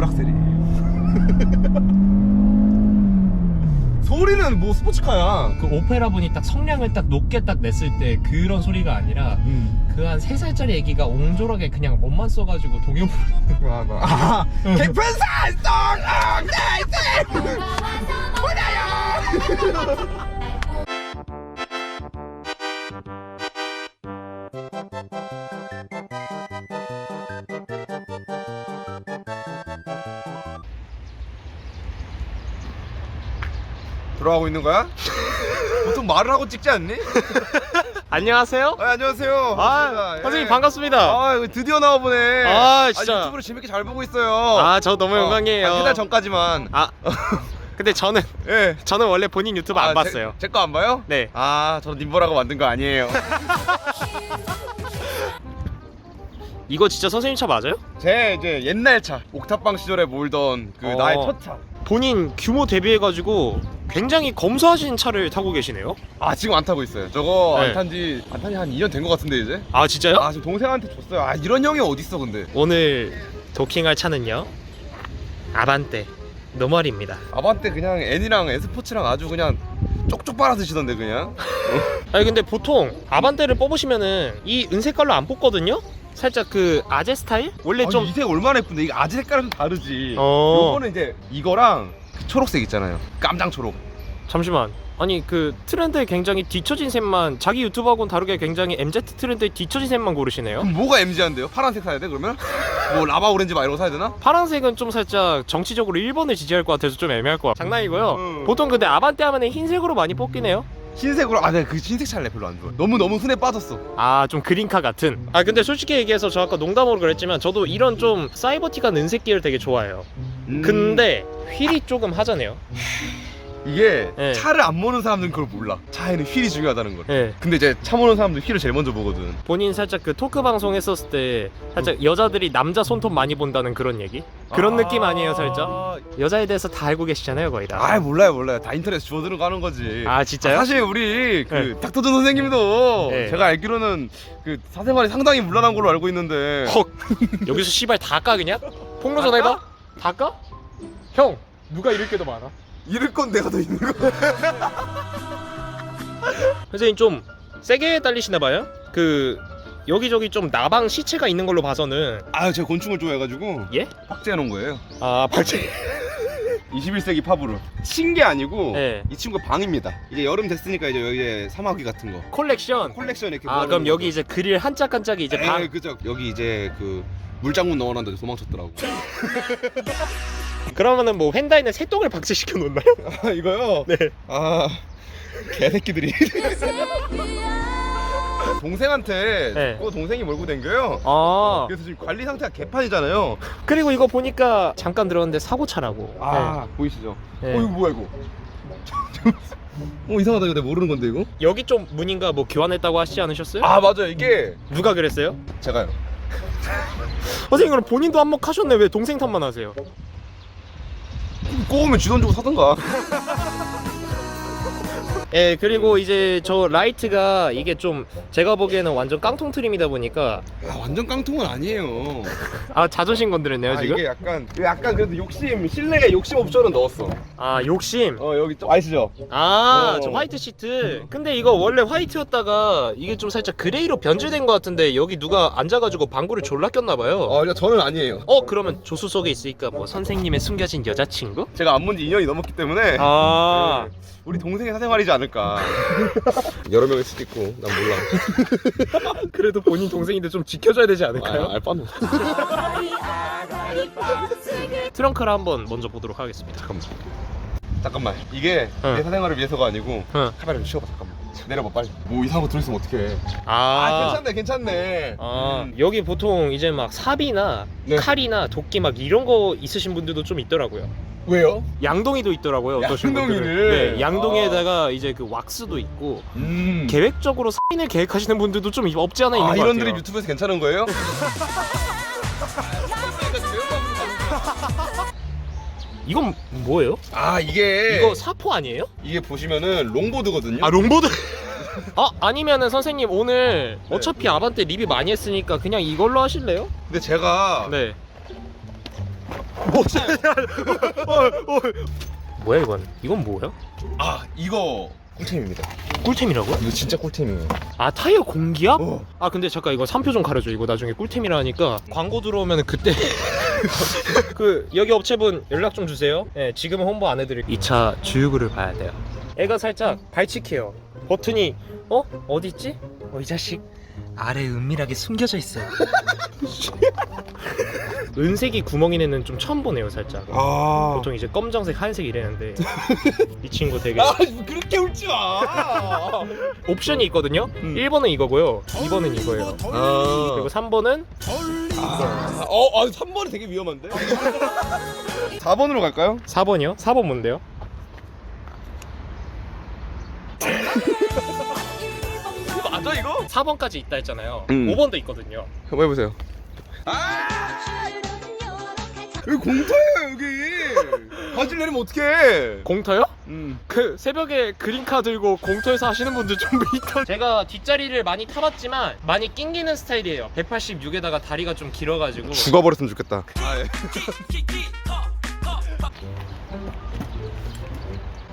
풀악셀이. 소리는 뭐 스포츠카야. 그 오페라 분이 딱 성량을 딱 높게 딱 냈을 때 그런 소리가 아니라 음. 그 한 3살짜리 애기가 옹졸하게 그냥 몸만 써가지고 동요 부르는 와, 와. 아, 개편산 송 나이스. 돌아가고 있는 거야? 보통 말을 하고 찍지 않니? 안녕하세요 아, 안녕하세요. 아 반갑습니다. 예. 선생님 반갑습니다 아, 드디어 나와보네. 아, 진짜. 유튜브를 재밌게 잘 보고 있어요. 아 저 너무 어, 영광이에요 한달 전까지만. 아 근데 저는 예. 저는 원래 본인 유튜브 안 봤어요 제 거 안 봐요? 네 아, 저는 님보라고 만든 거 아니에요. 이거 진짜 선생님 차 맞아요? 제 이제 옛날 차, 옥탑방 시절에 몰던 그 어. 나의 첫 차. 본인 규모 대비해가지고 굉장히 검소하신 차를 타고 계시네요 아, 지금 안 타고 있어요. 저거 네. 안 탄지 안 탄지 한 2년 된 것 같은데 이제. 아 진짜요? 아, 지금 동생한테 줬어요. 아, 이런 형이 어디 있어 근데. 오늘 도킹할 차는요 아반떼 노멀입니다 아반떼 그냥 N이랑 N스포츠랑 아주 그냥 쪽쪽 빨아 드시던데 그냥. 아니 근데 보통 아반떼를 뽑으시면은 이 은색깔로 안 뽑거든요? 살짝 그 아재 스타일? 원래 좀 이색 얼마나 예쁜데 이게 아지 색깔은 좀 다르지. 어. 요거는 이제 이거랑 그 초록색 있잖아요. 깜장 초록. 잠시만 아니 그 트렌드에 굉장히 뒤처진 셈만 자기 유튜브하고는 다르게 굉장히 MZ 트렌드에 뒤처진 셈만 고르시네요 그럼 뭐가 MG한데요? 파란색 사야 돼 그러면? 뭐 라바 오렌지 막 이런 거 사야 되나? 파란색은 좀 살짝 정치적으로 일본을 지지할 것 같아서 좀 애매할 것 같아 장난이고요 음. 보통 근데 아반떼 하면 흰색으로 많이 뽑긴 해요 흰색으로 아 내가 그 흰색 차를 별로 안 좋아. 너무 너무 흔해 빠졌어. 아 좀 그린카 같은 아 근데 솔직히 얘기해서 저 아까 농담으로 그랬지만 저도 이런 좀 사이버틱한 은색 계열 되게 좋아해요 음. 근데 휠이 조금 하잖아요 이게 네. 차를 안 모는 사람들은 그걸 몰라. 차에는 휠이 중요하다는 걸. 예 근데 이제 차 모는 사람들 휠을 제일 먼저 보거든. 본인 살짝 그 토크 방송 했었을 때 살짝 여자들이 남자 손톱 많이 본다는 그런 얘기 그런 느낌 아니에요 살짝 여자에 대해서 다 알고 계시잖아요 거의 다 아 몰라요 몰라요. 다 인터넷 주워들은 거 하는 거지. 아 진짜요? 사실 우리 그 네. 닥터준 선생님도 네. 제가 알기로는 그 사생활이 상당히 문란한 걸로 알고 있는데 헉 여기서 씨발 다 까 그냥? 폭로 전화해봐? 다 까? 형 누가 이럴 게더 많아? 이럴 건 내가 더 있는 거. 선생님 좀 세게 달리시나 봐요? 그 여기저기 좀 나방 시체가 있는 걸로 봐서는 아 제가 곤충을 좋아해가지고 예? 박제해 놓은 거예요. 아 발제 21세기 팝으로 친게 아니고 네. 이 친구 방입니다. 이제 여름 됐으니까 이제 여기에 사마귀 같은 거 콜렉션 콜렉션 이렇게. 아 그럼 여기 이제 그릴 한짝 한짝이 이제 방에 그죠. 여기 이제 그 물장군 넣어놨는데 도망쳤더라고. 그러면은 뭐 휀다이는 새똥을 박제시켜 놓나요? 아 이거요? 네. 아 개새끼들이. 동생한테 네. 그거 동생이 몰고 댕겨요. 아 그래서 지금 관리 상태가 개판이잖아요. 그리고 이거 보니까 잠깐 들었는데 사고차라고 아 보이시죠? 네. 어 이거 뭐야 이거? 어 이상하다 이거 내가 모르는 건데 이거? 여기 좀 문인가 뭐 교환했다고 하시지 않으셨어요? 아 맞아요 이게 누가 그랬어요? 제가요. 선생님 그럼 본인도 한몫하셨네 왜 동생 탓만 하세요? 꼬우면 쥐돈 주고 사던가. 예 그리고 이제 저 라이트가 이게 좀 제가 보기에는 완전 깡통 트림이다 보니까 아, 완전 깡통은 아니에요. 아 자존심 건드렸네요 아, 지금 이게 약간 약간 그래도 욕심 실내에 욕심 옵션은 넣었어. 아 욕심 어 여기 좀 아시죠? 아 어. 저 화이트 시트 근데 이거 원래 화이트였다가 이게 좀 살짝 그레이로 변질된 것 같은데 여기 누가 앉아가지고 방구를 졸라 꼈나 봐요 어 이거 저는 아니에요. 어 그러면 조수 속에 있으니까 뭐 선생님의 숨겨진 여자친구? 제가 안 본 지 2년이 넘었기 때문에 아 네, 우리 동생의 사생활이지 않 을까. 여러 명일 수도 있고 난 몰라. 그래도 본인 동생인데 좀 지켜줘야 되지 않을까요? 아, 알바노. 트렁크를 한번 먼저 보도록 하겠습니다 잠깐만. 잠깐만. 이게 응. 내 사생활을 위해서가 아니고 응. 카메라 좀 치워봐 잠깐만. 내려봐 빨리. 뭐 이상한 거 들어있으면 어떡해. 아, 아, 괜찮네 괜찮네. 아, 음. 여기 보통 이제 막 삽이나 네. 칼이나 도끼 막 이런 거 있으신 분들도 좀 있더라고요. 왜요? 양동이도 있더라고요. 어떠신 양동이를? 분들은. 네, 양동이에다가 이제 그 왁스도 있고 음. 계획적으로 살인을 계획하시는 분들도 좀 없지 않아 있는 아 것 이런 같아요. 드립 유튜브에서 괜찮은 거예요? 이건 뭐예요? 아 이게 이거 사포 아니에요? 이게 보시면은 롱보드거든요. 아 롱보드. 아 아니면은 선생님 오늘 네. 어차피 아반떼 리뷰 많이 했으니까 그냥 이걸로 하실래요? 근데 제가 네. 뭐 뭐야 이건? 이건 뭐야? 아 이거 꿀템입니다. 꿀템이라고? 이거 진짜 꿀템이에요. 아 타이어 공기압? 어. 아 근데 잠깐 이거 3표 좀 가려줘 이거 나중에 꿀템이라 하니까 광고 들어오면 그때 그 여기 업체분 연락 좀 주세요 예 지금은 홍보 안 해드릴게요 이 차 주유구를 봐야 돼요 애가 살짝 발칙해요 버튼이 어? 어디 있지? 어 이 자식 아래 은밀하게 숨겨져 있어요 은색이 구멍인 애는 좀 처음 보네요 살짝 아. 보통 이제 검정색 하얀색 이랬는데 이 친구 되게 아 그렇게 울지 마. 옵션이 있거든요 음. 1번은 이거고요 2번은 이거예요 아. 그리고 3번은 아, 어, 아 3번이 되게 위험한데. 4번으로 갈까요? 4번이요? 4번 뭔데요? 4번까지 있다 했잖아요. 음. 5번도 있거든요. 한번 해보세요. 여기 공터예요 여기. 바질 내리면 어떡해? 공터요? 음. 그 새벽에 그린카 들고 공터에서 하시는 분들 좀 있다. 제가 뒷자리를 많이 타봤지만 많이 낑기는 스타일이에요. 186에다가 다리가 좀 길어가지고. 죽어버렸으면 좋겠다. 아, 예.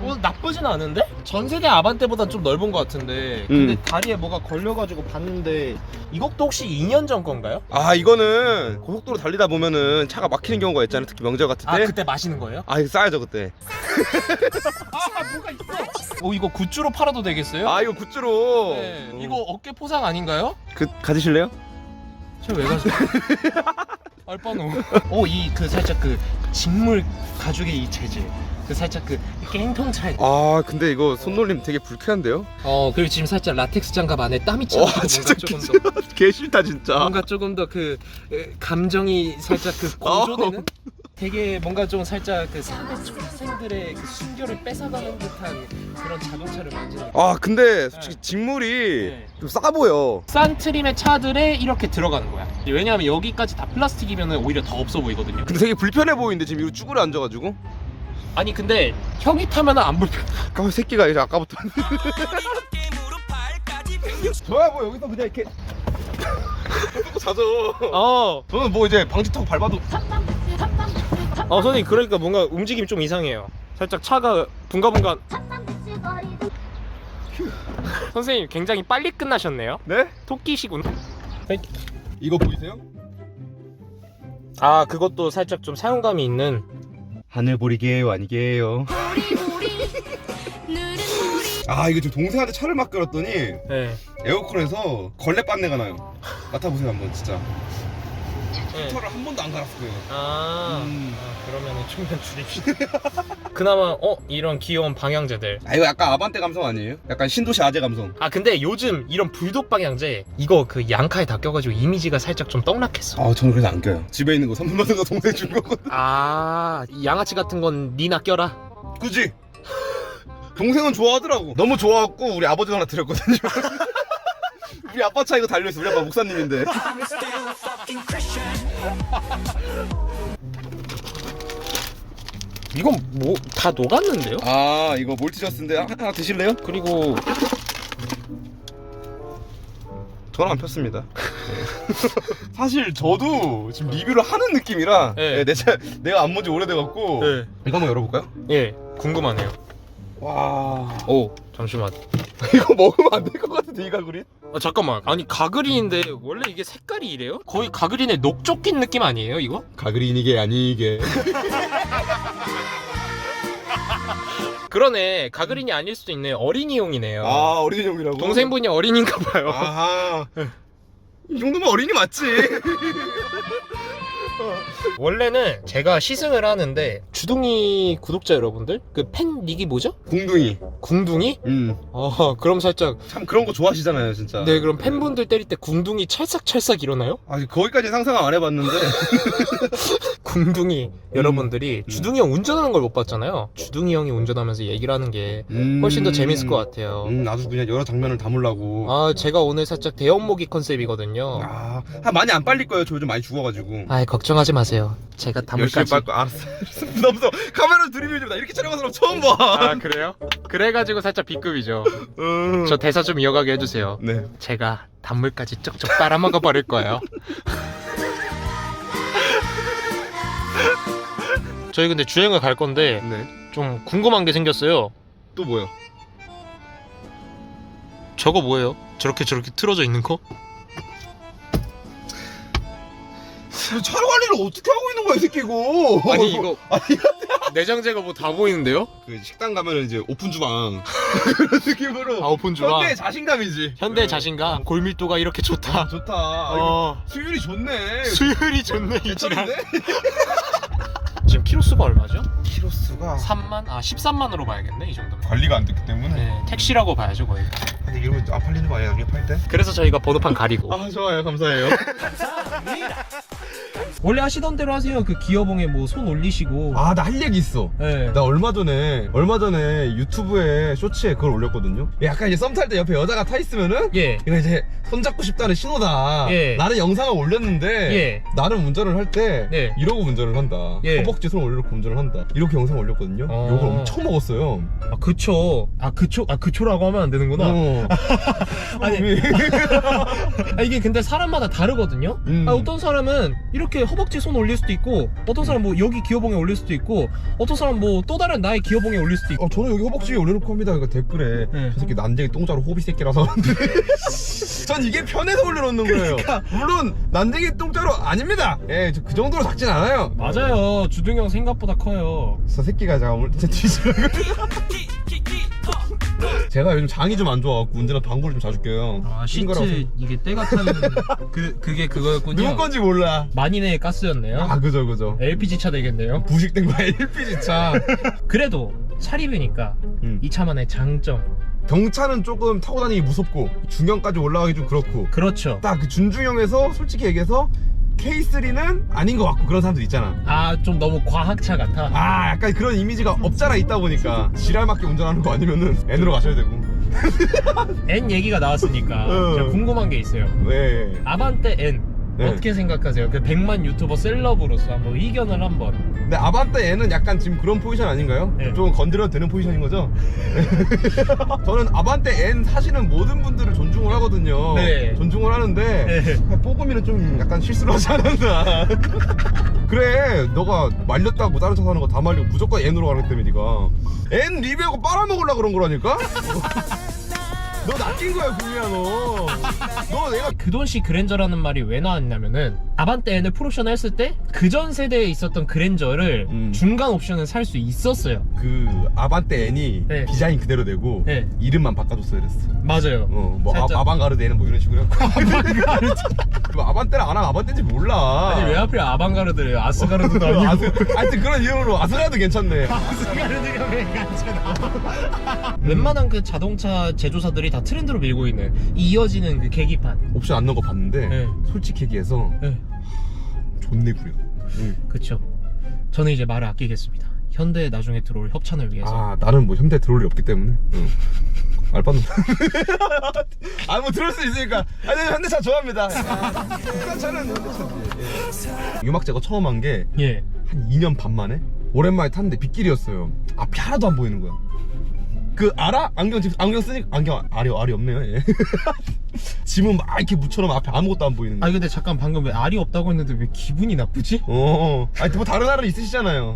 뭐 나쁘진 않은데? 전세대 아반떼보단 좀 넓은 것 같은데. 근데 음. 다리에 뭐가 걸려가지고 봤는데 이것도 혹시 2년 전 건가요? 아 이거는 고속도로 달리다 보면은 차가 막히는 경우가 있잖아요. 특히 명절 같을 때. 아 그때 마시는 거예요? 아 이거 싸야죠 그때. 아 뭐가 있어? 오 이거 굿즈로 팔아도 되겠어요? 아 이거 굿즈로. 네, 음. 이거 어깨 포상 아닌가요? 그 가지실래요? 저왜 가죠? 알바노. 오이 그 살짝 그 직물 가죽의 이 재질. 그 살짝 그 행통 차이. 아 근데 이거 손놀림 되게 불쾌한데요? 어 그리고 지금 살짝 라텍스 장갑 안에 땀이 와 차고 진짜 조금 더 개 싫다 진짜. 뭔가 조금 더 그 감정이 살짝 그 고조되는. 되게 뭔가 좀 살짝 그 사회 초생들의 그 순결을 뺏어가는 듯한 그런 자동차를 만지는. 아 근데 솔직히 직물이 네. 좀싸 보여. 싼 트림의 차들에 이렇게 들어가는 거야. 왜냐하면 여기까지 다 플라스틱이면 오히려 더 없어 보이거든요. 근데 되게 불편해 보이는데 지금 이거 쭈그려 앉아가지고. 아니 근데 형이 타면 안 불편. 아까 새끼가 이제 아까부터. 저야 뭐 여기서 그냥 이렇게. 또 자죠. 어. 저는 뭐 이제 방지 타고 밟아도. 어 선생님 그러니까 뭔가 움직임이 좀 이상해요. 살짝 차가 붕가붕가. 선생님 굉장히 빨리 끝나셨네요. 네? 토끼시군. 이거 보이세요? 아 그것도 살짝 좀 사용감이 있는. 하늘보리게요 아니게요. 아 이거 저 동생한테 차를 맡겨놨더니 네. 에어컨에서 걸레 빤내가 나요. 맡아보세요 한번 진짜. 네. 차를 한 번도 안 갈았어요. 아, 음. 아 그러면은 충전 줄입시다. 그나마 어 이런 귀여운 방향제들. 아 이거 약간 아반떼 감성 아니에요? 약간 신도시 아재 감성. 아 근데 요즘 이런 불독 방향제 이거 그 양카에 다 껴가지고 이미지가 살짝 좀 떡락했어. 아 저는 그래서 안 껴요. 집에 있는 거 선물 받은 거 동생 준 거거든. 아, 이 양아치 같은 건 니나 껴라. 그지? 동생은 좋아하더라고. 너무 좋아갖고 우리 아버지 하나 드렸거든요. 우리 아빠 차 이거 달려있어. 우리 아빠 목사님인데. 이건 뭐 다 녹았는데요? 아 이거 몰티저스인데 하나 드실래요? 그리고 저는 안 폈습니다. 사실 저도 지금 리뷰를 하는 느낌이라 네. 네, 내 차, 내가 안 본지 오래돼갖고 네. 이거 한번 열어볼까요? 예 궁금하네요. 와 오 잠시만. 이거 먹으면 안 될 것 같은데 이 가구리? 아 잠깐만. 아니 가그린인데 원래 이게 색깔이 이래요? 거의 가그린의 녹조 낀 느낌 아니에요 이거? 가그린이게 아니게 그러네. 가그린이 아닐 수도 있네. 어린이용이네요. 아 어린이용이라고? 동생분이 어린인가 봐요. 아하 이 정도면 어린이 맞지 원래는 제가 시승을 하는데 주둥이 구독자 여러분들 그 팬 닉이 뭐죠? 공둥이 궁둥이? 음참 어 그럼 살짝 그런 거 좋아하시잖아요 진짜 네 그럼 팬분들 때릴 때 궁둥이 찰싹찰싹 일어나요? 아 거기까지 상상 안 해봤는데 궁둥이 여러분들이 음. 주둥이 형 운전하는 걸 못 봤잖아요 주둥이 형이 운전하면서 얘기를 하는 게 훨씬 더 재밌을 것 같아요 음 나도 그냥 여러 장면을 담으려고 아 제가 오늘 살짝 대형모기 컨셉이거든요 아, 아, 많이 안 빨릴 거예요. 저 요즘 많이 죽어가지고. 아 걱정 하지 마세요 제가 열심히 담을까지 빨 거. 알았어. 부담스러워. 카메라 들이밀지 마. 나 이렇게 촬영한 사람 처음 봐. 아 그래요? 그래가지고 살짝 B급이죠 음. 저 대사 좀 이어가게 해주세요 네. 제가 단물까지 쪽쪽 빨아먹어 버릴 거예요. 저희 근데 주행을 갈 건데 네. 좀 궁금한 게 생겼어요. 또 뭐요? 저거 뭐예요? 저렇게 저렇게 틀어져 있는 거? 차 관리를 어떻게 하고 있는 거야 이 새끼 이거? 아니 이거 내장재가 뭐 다 보이는데요? 그 식당 가면 이제 오픈 주방 그런 느낌으로. 아 오픈 주방. 현대 자신감이지. 현대 네. 자신감. 골밀도가 이렇게 아, 좋다. 좋다. 아, 어. 수율이 좋네. 수율이 좋네 이 지랄. 괜찮은데? 지금 키로수가 얼마죠? 키로수가 3만? 아 13만으로 봐야겠네 이 정도면. 관리가 안 됐기 때문에. 네, 택시라고 봐야죠 거의. 근데 이러면 안 팔리는 거 아니야 나중에 팔 때? 그래서 저희가 번호판 가리고. 아 좋아요 감사해요. Bye. 원래 하시던 대로 하세요. 그 기어봉에 뭐 손 올리시고. 아 나 할 얘기 있어. 네. 나 얼마 전에 얼마 전에 유튜브에 쇼츠에 그걸 올렸거든요. 약간 이제 썸 탈 때 옆에 여자가 타 있으면은 예. 이거 이제 손잡고 싶다는 신호다. 예. 나는 영상을 올렸는데 예. 나는 운전을 할 때 네. 이러고 운전을 한다. 예. 허벅지 손 올려놓고 운전을 한다. 이렇게 영상 올렸거든요. 어. 욕을 엄청 먹었어요. 아 그쵸. 아 그쵸. 아 그초라고 하면 안 되는구나. 어. 아니. 음. 아, 이게 근데 사람마다 다르거든요. 음. 아, 어떤 사람은 이렇게 허벅지 손 올릴 수도 있고, 어떤 사람 뭐 여기 기어봉에 올릴 수도 있고, 어떤 사람 뭐 또 다른 나의 기어봉에 올릴 수도 있고. 어, 저는 여기 허벅지 위에 올려놓고 합니다. 그러니까 댓글에 네. 저 새끼 난쟁이 똥자로 호비 새끼라서 전 이게 편해서 올려놓는 거예요. 그러니까. 물론 난쟁이 똥자로 아닙니다. 예, 저그 정도로 작진 않아요. 맞아요. 주둥형 생각보다 커요. 저 새끼가 제가 오늘 진짜 뒤지려고 제가 요즘 장이 좀 안 좋아갖고 운전한 방구를 좀 자주 껴요 아, 시트 이게 때가 타는 그 그게 그거였군요. 누구 건지 몰라 만인의 가스였네요. 아 그죠 그죠 LPG 차 되겠네요. 부식된 거야 LPG 차 그래도 차리베니까 음. 이 차만의 장점. 경차는 조금 타고 다니기 무섭고 중형까지 올라가기 좀 그렇고 그렇죠. 딱 그 준중형에서 솔직히 얘기해서 K3는 아닌 것 같고 그런 사람들 있잖아 아 좀 너무 과학차 같아. 아 약간 그런 이미지가 없잖아 있다 보니까 지랄맞게 운전하는 거 아니면은 N으로 가셔야 되고 N 얘기가 나왔으니까 어. 제가 궁금한 게 있어요. 네 아반떼 N 네. 어떻게 생각하세요? 그 100만 유튜버 셀럽으로서 한번 의견을 한번. 근데 아반떼 N은 약간 지금 그런 포지션 아닌가요? 네. 좀 건드려도 되는 포지션인 거죠? 저는 아반떼 N 사시는 모든 분들을 존중을 하거든요. 네. 존중을 하는데 네. 뽀금이는 좀 약간 실수를 하지 않았나. 그래, 너가 말렸다고 다른 차 사는 거 다 말리고 무조건 N으로 가기 때문에 네가 N 리뷰하고 빨아먹으려 그런 거라니까? 너 낚인 거야, 구미야 너. 너 내가 그돈씨 그랜저라는 말이 왜 나왔냐면은 아반떼 N을 프로션 했을 때 그전 세대에 있었던 그랜저를 음. 중간 옵션을 살 수 있었어요. 그 아반떼 N이 네. 디자인 그대로 되고 네. 이름만 바꿔줬어야 됐어. 맞아요. 어, 뭐 살짝- 아, 아방가르드 N은 뭐 이런 식으로 해갖고 뭐 아반떼랑 안 하면 아반떼인지 몰라 아니 왜 하필 아방가르드래요? 아스가르드도 아니고. 아스, 하여튼 그런 이름으로 아스라도 괜찮네 아스가르드가 왜 괜찮아? 웬만한 그 자동차 제조사들이 다 트렌드로 밀고 있는 이 이어지는 그 계기판. 옵션 안 넣은 거 봤는데 네. 솔직히 얘기해서 네. 좋네 구려 응. 그쵸. 저는 이제 말을 아끼겠습니다. 현대에 나중에 들어올 협찬을 위해서. 아 나는 뭐 현대 들어올 일 없기 때문에 응. 알바는 아뭐 들을 수 있으니까 아니 현대 차 좋아합니다 국산차는 현대차지 예. 유막 제거 처음 한 게 한 예. 2년 반 만에 오랜만에 탔는데 빗길이었어요 앞이 하나도 안 보이는 거야 그 알아? 안경 지금 안경 쓰니까 안경 알이 알이 없네요 예. 짐은 막 이렇게 묻혀놓으면 앞에 아무것도 안 보이는 아니 거야 근데 잠깐 방금 왜 알이 없다고 했는데 왜 기분이 나쁘지? 어 아니 뭐 다른 알은 있으시잖아요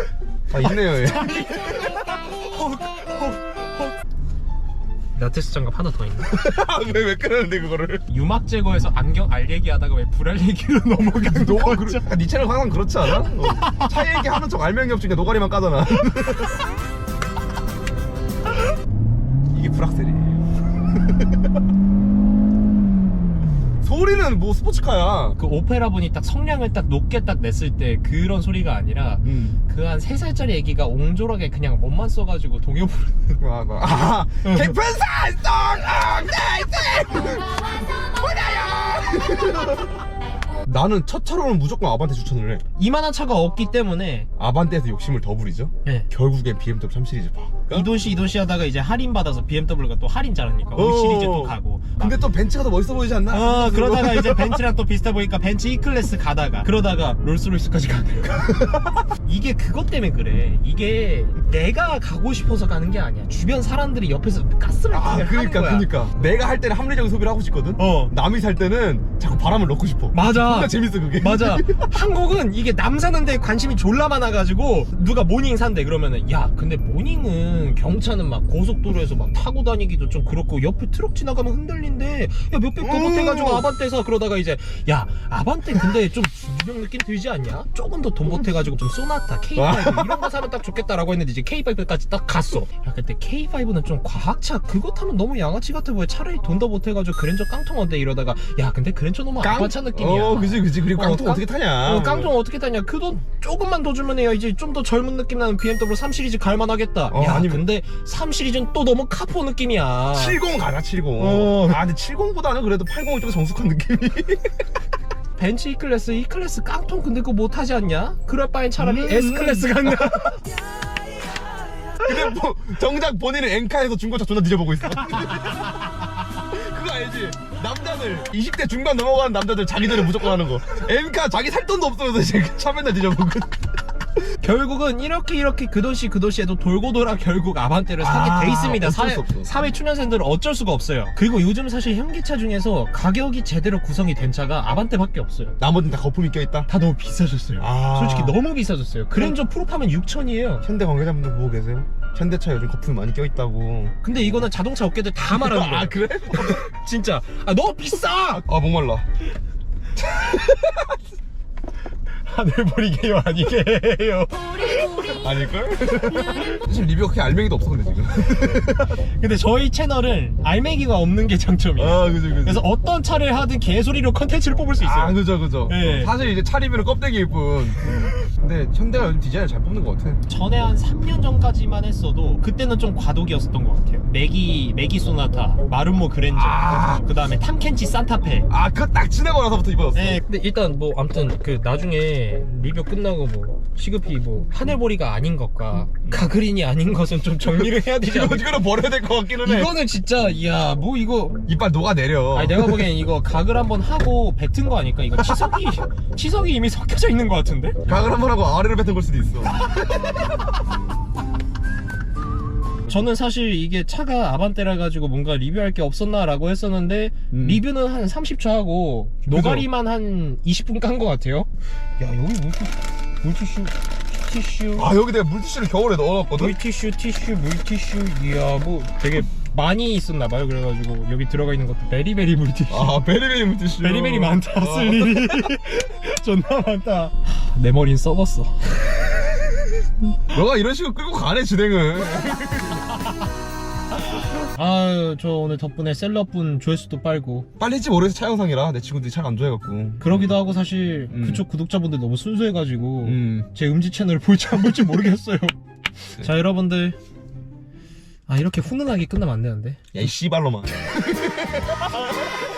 아 있네요 예. 라테스 장갑 하나 더 있네. 왜, 왜 끊었는데 그거를 유막 제거해서 안경 알 얘기하다가 왜 불알 얘기로 넘어간 너가 거죠? 네 채널 항상 그렇지 않아? 어. 차 얘기 하는 척 알맹이 없으니까 노가리만 까잖아 불악셀이에요 소리는 뭐 스포츠카야. 그 오페라 분이 딱 성량을 딱 높게 딱 냈을 때 그런 소리가 아니라 음. 그 한 3살짜리 애기가 옹졸하게 그냥 몸만 써가지고 동요 부르는 아, 아, 객편사 나는 첫 차로는 무조건 아반떼 추천을 해. 이만한 차가 없기 때문에 아반떼에서 욕심을 더 부리죠? 네. 결국엔 BMW 3 시리즈 봐 않을까? 이돈씨 이돈씨 하다가 이제 할인 받아서 BMW가 또 할인 잘하니까 어. 5 시리즈 또 가고. 근데 또 벤츠가 더 멋있어 보이지 않나? 아 그러다가 이제 벤츠랑 또 비슷해 보니까 벤츠 E클래스 가다가. 그러다가 롤스로이스까지 가는 이게 그것 때문에 그래. 이게 내가 가고 싶어서 가는 게 아니야. 주변 사람들이 옆에서 가스라이팅을 아 하는 그러니까 거야. 그러니까. 내가 할 때는 합리적인 소비를 하고 싶거든? 어. 남이 살 때는 자꾸 바람을 넣고 싶어. 맞아. 진짜 재밌어 그게. 맞아. 한국은 이게 남 사는 데 관심이 졸라 많아가지고 누가 모닝 산대 그러면은. 야 근데 모닝은 경차는 막 고속도로에서 막 타고 다니기도 좀 그렇고 옆에 트럭 지나가면 흔들린대 야 몇백 더 음. 보태가지고 아반떼 사 그러다가 이제 야 아반떼 근데 좀 주변 느낌 들지 않냐? 조금 더 돈 보태가지고 좀 소나타 K5 이런 거 사면 딱 좋겠다라고 했는데 이제 K5까지 딱 갔어 야 근데 K5는 좀 과학차 그거 타면 너무 양아치 같아 보여 차라리 돈 더 보태가지고 그랜저 깡통 어때 이러다가 야 근데 그랜저 너무 아바차 느낌이야 어 그지 그지 그리고 어, 깡통 깡- 어, 떻게 타냐 어, 깡통 어떻게 타냐? 그 돈 조금만 더 주면 해요. 이제 좀 더 젊은 느낌 나는 BMW 3 시리즈 갈만하겠다. 어, 야, 아니 면- 근데 3 시리즈는 또 너무 카포 느낌이야. 70 가자 70 어. 아 근데 70보다는 그래도 80이 좀 정숙한 느낌이 벤츠 E 클래스, E 클래스 깡통 근데 그거 못 하지 않냐? 그럴 바엔 차라리 음. S 클래스 간다. 근데 뭐, 정작 본인은 엔카에서 중고차 존나 뒤져보고 있어 그거 알지? 남자들 20대 중반 넘어가는 남자들 자기들은 무조건 하는 거 엔카 자기 살 돈도 없으면서 이제 차 맨날 뒤져보고 결국은 이렇게 이렇게 그 도시 그 도시에도 돌고 돌아 결국 아반떼를 사게 아, 돼 있습니다. 어쩔 사회, 수 없어. 사회 초년생들은 어쩔 수가 없어요. 그리고 요즘 사실 현기차 중에서 가격이 제대로 구성이 된 차가 아반떼밖에 없어요. 나머지는 다 거품이 껴있다 다 너무 비싸졌어요. 아. 솔직히 너무 비싸졌어요. 그랜저 프로파면 6천이에요. 현대 관계자분들 보고 계세요? 현대차 요즘 거품이 많이 껴있다고 근데 이거는 자동차 업계들 다 말하는 거야. 아 그래? 진짜. 아 너무 비싸. 아 목말라 하늘보리 게요 아니게요. 아닐걸? 사실 리뷰가 그렇게 알맹이도 없어 근데 지금 근데 저희 채널은 알맹이가 없는 게 장점이에요. 아 그죠 그죠 그래서 어떤 차를 하든 개소리로 컨텐츠를 뽑을 수 있어요. 아 그죠 그죠 네. 사실 이제 차 리뷰는 껍데기일 뿐 근데 현대가 요즘 디자인을 잘 뽑는 것 같아 전에 한 3년 전까지만 했어도 그때는 좀 과도기였었던 것 같아요. 매기 매기 소나타, 마름모 그랜저, 아. 그 다음에 탐켄치 산타페. 아 그거 딱 지나고 나서부터 입어졌어 네, 근데 일단 뭐 아무튼 그 나중에 리뷰 끝나고 뭐 시급히 뭐 하늘보리가 아닌 것과 가그린이 아닌 것은 좀 정리를 해야 되지 이거 않을까? 이거는 버려야 될 것 같기는 해 이거는 진짜 야뭐 이거 이빨 녹아 내려 아니 내가 보기엔 이거 각을 한번 하고 뱉은 거 아닐까? 이거 치석이 치석이 이미 섞여져 있는 것 같은데? 각을 한 번 하고 아래로 뱉은 걸 수도 있어 저는 사실 이게 차가 아반떼라 가지고 뭔가 리뷰할 게 없었나라고 했었는데 음. 리뷰는 한 30초 하고 노가리만 한 20분 깐 것 같아요. 야 여기 물티 물티슈 티슈 아 여기 내가 물티슈를 겨울에 넣어놨거든 물티슈 티슈 물티슈 이야 뭐 되게 많이 있었나 봐요. 그래가지고 여기 들어가 있는 것도 베리베리 물티슈. 아 베리베리 물티슈 베리베리 많다 아. 쓸 일이 존나 많다 하, 내 머리는 썩었어 너가 이런 식으로 끌고 가네 진행을 아유 저 오늘 덕분에 셀럽분 조회수도 빨고. 빨리 했지 모르겠어 차 영상이라. 내 친구들이 차가 안 좋아해갖고. 그러기도 하고 사실 음. 그쪽 구독자분들 너무 순수해가지고 음. 제 음지 채널 볼지 안 볼지 모르겠어요. 자 여러분들. 아 이렇게 훈훈하게 끝나면 안 되는데. 야이 씨발로만